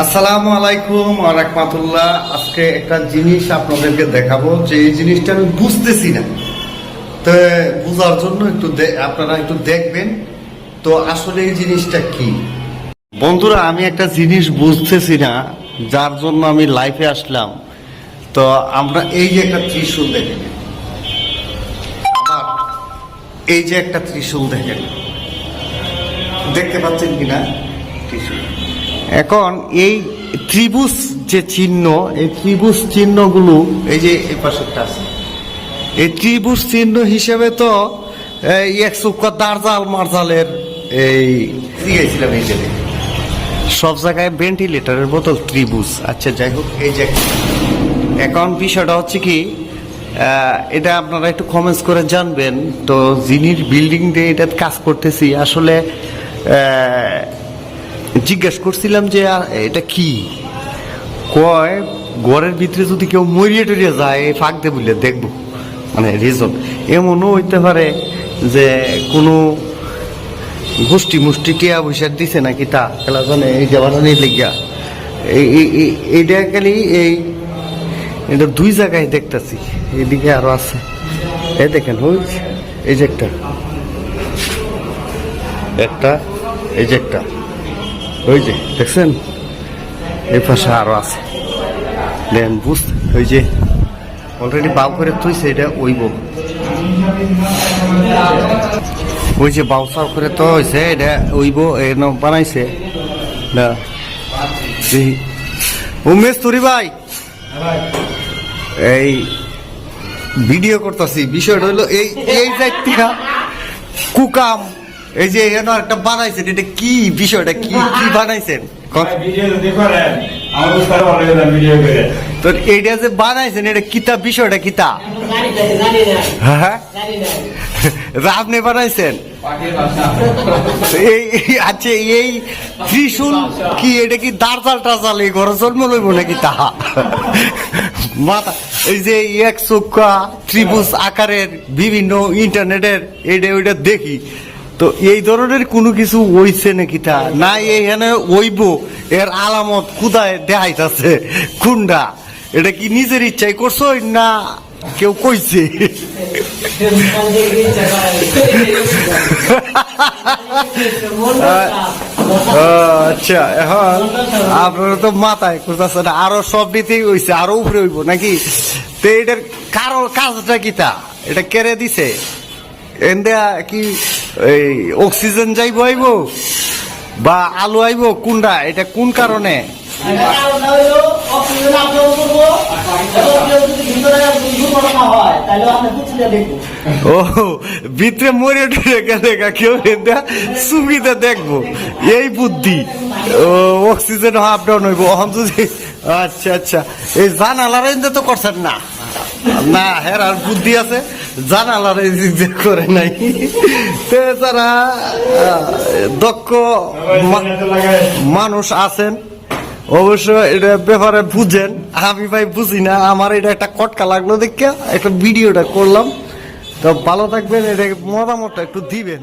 আসসালামু আলাইকুম রহমাতুল্লাহ। আজকে একটা জিনিস আপনাদেরকে দেখাবো যে এই জিনিসটা আমি বুঝতেছি না। তো বোঝার জন্য একটু আপনারা একটু দেখবেন। তো আসলে এই জিনিসটা কি? বন্ধুরা, আমি একটা জিনিস বুঝতেছি না, যার জন্য আমি লাইফে আসলাম। তো আমরা এই যে একটা ত্রিশূল দেখেন। এই যে একটা ত্রিশূল দেখেন। দেখতে পাচ্ছেন কিনা? ত্রিশূল। এখন এই ত্রিভুজ যে চিহ্ন, এই ত্রিভুজ চিহ্নগুলো এই যে এই পাশেরটা আছে। এই ত্রিভুজ চিহ্ন হিসেবে তো, এই একশোকা দার্জাল মার্জালের এই দিয়েছিলাম এই যে দেখেন। সব জায়গায় ভেন্টিলেটরের বোতল ত্রিভুজ। আচ্ছা যাই হোক, এই যে এখন বিষয়টা হচ্ছে কি এটা আপনারা একটু কমেন্টস করে জানবেন। তো যিনি বিল্ডিং দিয়ে এটা কাজ করতেছি, আসলে জিজ্ঞেস করছিলাম যে এটা কি? কয়, ঘরের ভিতরে যদি কেউ মরিয়ে টরিয়ে যায় ফাঁক দে বললে দেখব। মানে রিজন এমনও হইতে পারে যে, কোনো গোষ্ঠী মুষ্টি টিয়া পয়সা দিছে নাকি তা, খেলা জানে, এই এই, এই- এই- এইটা খালি এই, এটা দুই জায়গায় দেখতেছি, এদিকে আরও আছে। এই দেখেন, ওই এই যে একটা। একটা, এই যে একটা। ওই যে, দেখছেন? এই পাশে আরও আছে। দেন, বুঝ ওই যে অলরেডি বাউ করে তুইছে এটা ওইব। ওই যে বাউসার করে তো হয়েছে এটা ওইব এন বানাইছে। না উমেশ তুরি ভাই। এই ভিডিও করতেছি, বিষয়টা হলো এই এই জাতীয় কুকাম। এই যে এন একটা বানাইছেন এটা কি বিষয়টা? কি কি বানাইছেন? তো এইটা যে বানাইছেন এটা কিতা বিষয়টা কিতা? না, হ্যাঁ। আপনি বানাইছেন? এই এই- আচ্ছা এই ত্রিশূল কি এটা কি দাঁড়াল টাজাল এই ঘরে জন্ম লইব নাকি তাহা মাথা এই যে এক চক্কা ত্রিভুজ আকারের বিভিন্ন ইন্টারনেটের এটা ওইটা দেখি। তো এই ধরনের কোনো কিছু হইছে নাকি তা? না, এইখানে ওইব এর আলামত কুদায় দেখাইতাছে? কুন্ডা এটা কি নিজের ইচ্ছাই করছ না কেউ কইছে? আচ্ছা এখন আপনারা তো মাথায় খুঁজতেছেন আরও সব দিতেই হইছে, আরও উপরে হইব নাকি? তো এটার কারও কাজটা কি তা? এটা কেড়ে দিছে? এন্দা কি এই অক্সিজেন যাইব আইব বা আলু আইব, কোনটা? এটা কোন কারণে। ও, ভিতরে মরে টরে গেলে কেউ সুবিধা দেখব। এই বুদ্ধি। অক্সিজেন আপ ডাউন হইব। অহম যদি আচ্ছা আচ্ছা। এই জানালার এনতে তো করছেন না। না আর বুদ্ধি আছে। জানালার করে নাই। তে যারা দক্ষ মানুষ আছেন অবশ্য এটা ব্যাপারে বুঝেন। আমি ভাই বুঝি না, আমার এটা একটা কটকা লাগল দেখে একটা ভিডিওটা করলাম। তো ভালো থাকবেন, এটা মতামতটা একটু দিবেন।